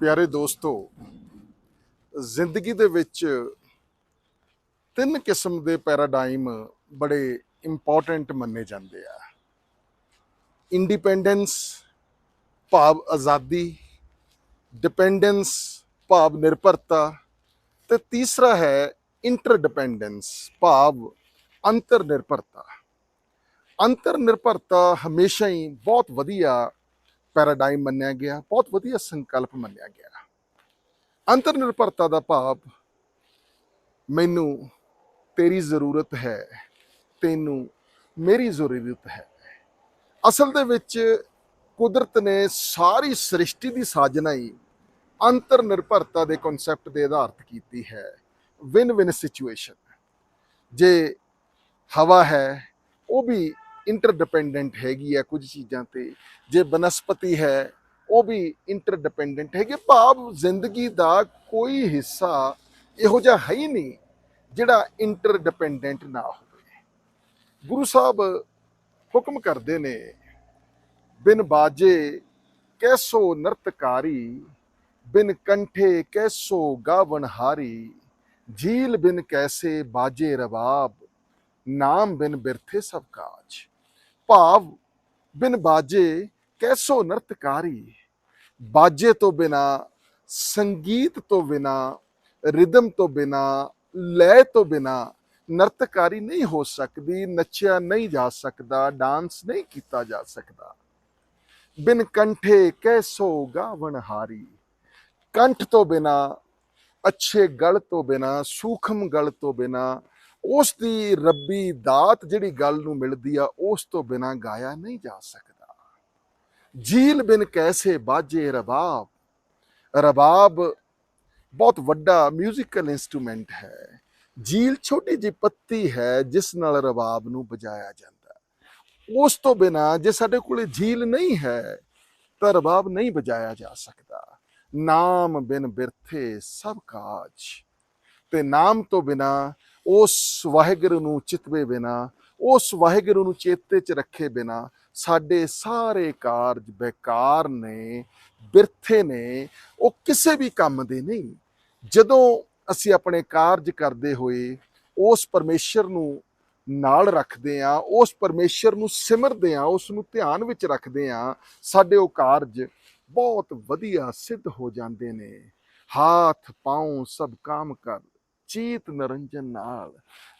ਪਿਆਰੇ ਦੋਸਤੋ, ਜ਼ਿੰਦਗੀ ਦੇ ਵਿੱਚ ਤਿੰਨ ਕਿਸਮ ਦੇ ਪੈਰਾਡਾਈਮ ਬੜੇ ਇੰਪੋਰਟੈਂਟ ਮੰਨੇ ਜਾਂਦੇ ਆ। ਇੰਡੀਪੈਂਡੈਂਸ ਭਾਵ ਆਜ਼ਾਦੀ ਡਿਪੈਂਡੈਂਸ ਭਾਵ ਨਿਰਭਰਤਾ ਤੇ ਤੀਸਰਾ ਹੈ ਇੰਟਰਡਿਪੈਂਡੈਂਸ ਭਾਵ ਅੰਤਰ ਨਿਰਭਰਤਾ। ਅੰਤਰ ਨਿਰਭਰਤਾ ਹਮੇਸ਼ਾ ਹੀ ਬਹੁਤ ਵਧੀਆ ਪੈਰਾਡਾਈਮ ਮੰਨਿਆ ਗਿਆ, ਬਹੁਤ ਵਧੀਆ ਸੰਕਲਪ ਮੰਨਿਆ ਗਿਆ। ਅੰਤਰ ਨਿਰਭਰਤਾ ਦਾ ਭਾਵ, ਮੈਨੂੰ ਤੇਰੀ ਜ਼ਰੂਰਤ ਹੈ, ਤੈਨੂੰ ਮੇਰੀ ਜ਼ਰੂਰਤ ਹੈ। ਅਸਲ ਦੇ ਵਿੱਚ ਕੁਦਰਤ ਨੇ ਸਾਰੀ ਸ੍ਰਿਸ਼ਟੀ ਦੀ ਸਾਜਨਾ ਹੀ ਅੰਤਰ ਨਿਰਭਰਤਾ ਦੇ ਕਨਸੈਪਟ ਦੇ ਆਧਾਰਿਤ ਕੀਤੀ ਹੈ। ਵਿਨ ਵਿਨ ਸਿਚੁਏਸ਼ਨ ਜੇ ਹਵਾ ਹੈ, ਉਹ ਵੀ ਇੰਟਰਡਿਪੈਂਡੈਂਟ ਹੈਗੀ ਹੈ ਕੁਝ ਚੀਜ਼ਾਂ ਤੇ। ਜੇ ਬਨਸਪਤੀ ਹੈ, ਉਹ ਵੀ ਇੰਟਰਡਿਪੈਂਡੈਂਟ ਹੈਗੇ ਭਾਵ ਜ਼ਿੰਦਗੀ ਦਾ ਕੋਈ ਹਿੱਸਾ ਇਹੋ ਜਿਹਾ ਹੈ ਹੀ ਨਹੀਂ ਜਿਹੜਾ ਇੰਟਰਡਿਪੈਂਡੈਂਟ ਨਾ ਹੋਵੇ। ਗੁਰੂ ਸਾਹਿਬ ਹੁਕਮ ਕਰਦੇ ਨੇ, ਬਿਨ ਬਾਜੇ ਕੈਸੋ ਨਰਤਕਾਰੀ, ਬਿਨ ਕੰਠੇ ਕੈਸੋ ਗਾਵਣਹਾਰੀ, ਝੀਲ ਬਿਨ ਕੈਸੇ ਬਾਜੇ ਰਬਾਬ ਨਾਮ ਬਿਨ ਬਿਰਥੇ ਸਭ ਕਾਜ। ਭਾਵ ਬਿਨ ਬਾਜੇ ਕੈਸੋ ਨਰਤਕਾਰੀ। ਬਾਜੇ ਤੋਂ ਬਿਨਾ, ਸੰਗੀਤ ਤੋਂ ਬਿਨਾ, ਰਿਦਮ ਤੋਂ ਬਿਨਾ, ਲੈ ਤੋਂ ਬਿਨਾ ਨਰਤਕਾਰੀ ਨਹੀਂ ਹੋ ਸਕਦੀ, ਨੱਚਿਆ ਨਹੀਂ ਜਾ ਸਕਦਾ, ਡਾਂਸ ਨਹੀਂ ਕੀਤਾ ਜਾ ਸਕਦਾ। ਬਿਨ ਕੰਠੇ ਕੈਸੋ ਗਾਵਣਹਾਰੀ ਕੰਠ ਤੋਂ ਬਿਨਾ, ਅੱਛੇ ਗਲ ਤੋਂ ਬਿਨਾ, ਸੂਖਮ ਗਲ ਤੋਂ ਬਿਨਾ ਉਸ ਦੀ ਰੱਬੀ ਦਾਤ ਜਿਹੜੀ ਗੱਲ ਨੂੰ ਮਿਲਦੀ ਆ, ਉਸ ਤੋਂ ਬਿਨਾ ਗਾਇਆ ਨਹੀਂ ਜਾ ਸਕਦਾ। ਝੀਲ ਬਿਨ ਕੈਸੇ ਬਾਜੇ ਰਬਾਬ। ਰਬਾਬ ਬਹੁਤ ਵੱਡਾ ਮਿਊਜ਼ੀਕਲ ਇਨਸਟਰੂਮੈਂਟ ਹੈ। ਝੀਲ ਛੋਟੀ ਜਿਹੀ ਪੱਤੀ ਹੈ, ਜਿਸ ਨਾਲ ਰਬਾਬ ਨੂੰ ਵਜਾਇਆ ਜਾਂਦਾ। ਉਸ ਤੋਂ ਬਿਨਾ ਜੇ ਸਾਡੇ ਕੋਲੇ ਝੀਲ ਨਹੀਂ ਹੈ, ਤਾਂ ਰਬਾਬ ਨਹੀਂ ਵਜਾਇਆ ਜਾ ਸਕਦਾ। ਨਾਮ ਬਿਨ ਬਿਰਥੇ ਸਭ ਕਾਜ। ਤੇ ਨਾਮ ਤੋਂ ਬਿਨਾ ਉਸ ਵਾਹਿਗੁਰੂ ਨੂੰ ਚਿਤਵੇ ਬਿਨਾ, ਉਸ ਵਾਹਿਗੁਰੂ ਨੂੰ ਚੇਤੇ 'ਚ ਰੱਖੇ ਬਿਨਾ ਸਾਡੇ ਸਾਰੇ ਕਾਰਜ ਬੇਕਾਰ ਨੇ, ਬਿਰਥੇ ਨੇ, ਉਹ ਕਿਸੇ ਵੀ ਕੰਮ ਦੇ ਨਹੀਂ। ਜਦੋਂ ਅਸੀਂ ਆਪਣੇ ਕਾਰਜ ਕਰਦੇ ਹੋਏ ਉਸ ਪਰਮੇਸ਼ਰ ਨੂੰ ਨਾਲ ਰੱਖਦੇ ਆ ਉਸ ਪਰਮੇਸ਼ਰ ਨੂੰ ਸਿਮਰਦੇ ਆ ਉਸ ਨੂੰ ਧਿਆਨ ਵਿੱਚ ਰੱਖਦੇ ਆ ਸਾਡੇ ਉਹ ਕਾਰਜ ਬਹੁਤ ਵਧੀਆ ਸਿੱਧ ਹੋ ਜਾਂਦੇ ਨੇ। ਹਾਥ, ਪਾਉ, ਸਭ ਕਾਮ ਕਰ। ਚੀਤ ਨਰੰਜਨ ਨਾਲ,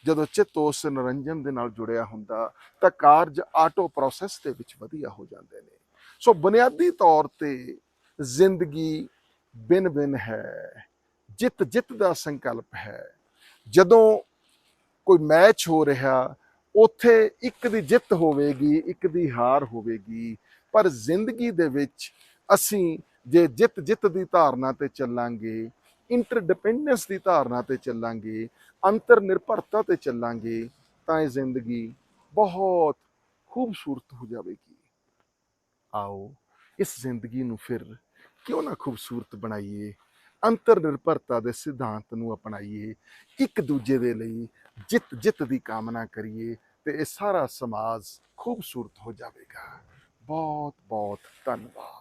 ਜਦੋਂ ਚਿੱਤ ਉਸ ਨਰੰਜਨ ਦੇ ਨਾਲ ਜੁੜਿਆ ਹੁੰਦਾ, ਤਾਂ ਕਾਰਜ ਆਟੋ ਪ੍ਰੋਸੈਸ ਦੇ ਵਿੱਚ ਵਧੀਆ ਹੋ ਜਾਂਦੇ ਨੇ। ਸੋ ਬੁਨਿਆਦੀ ਤੌਰ ਤੇ ਜ਼ਿੰਦਗੀ ਬਿਨ ਬਿਨ ਹੈ ਜਿੱਤ ਜਿੱਤ ਦਾ ਸੰਕਲਪ ਹੈ। ਜਦੋਂ ਕੋਈ ਮੈਚ ਹੋ ਰਿਹਾ, ਉੱਥੇ ਇੱਕ ਦੀ ਜਿੱਤ ਹੋਵੇਗੀ, ਇੱਕ ਦੀ ਹਾਰ ਹੋਵੇਗੀ, ਪਰ ਜ਼ਿੰਦਗੀ ਦੇ ਵਿੱਚ ਅਸੀਂ ਜੇ ਜਿੱਤ ਜਿੱਤ ਦੀ ਧਾਰਨਾ ਤੇ ਚੱਲਾਂਗੇ ਇੰਟਰਡਿਪੈਂਡੈਂਸ ਦੀ ਧਾਰਨਾ ਤੇ ਚੱਲਾਂਗੇ ਅੰਤਰ ਨਿਰਭਰਤਾ ਤੇ ਚੱਲਾਂਗੇ, ਤਾਂ ਇਹ ਜ਼ਿੰਦਗੀ ਬਹੁਤ ਖੂਬਸੂਰਤ ਹੋ ਜਾਵੇਗੀ। ਆਓ ਇਸ ਜ਼ਿੰਦਗੀ ਨੂੰ ਫਿਰ ਕਿਉਂ ਨਾ ਖੂਬਸੂਰਤ ਬਣਾਈਏ ਅੰਤਰ ਨਿਰਭਰਤਾ ਦੇ ਸਿਧਾਂਤ ਨੂੰ ਅਪਣਾਈਏ, ਇੱਕ ਦੂਜੇ ਦੇ ਲਈ ਜਿੱਤ ਜਿੱਤ ਦੀ ਕਾਮਨਾ ਕਰੀਏ ਤੇ ਇਹ ਸਾਰਾ ਸਮਾਜ ਖੂਬਸੂਰਤ ਹੋ ਜਾਵੇਗਾ। ਬਹੁਤ ਬਹੁਤ ਧੰਨਵਾਦ।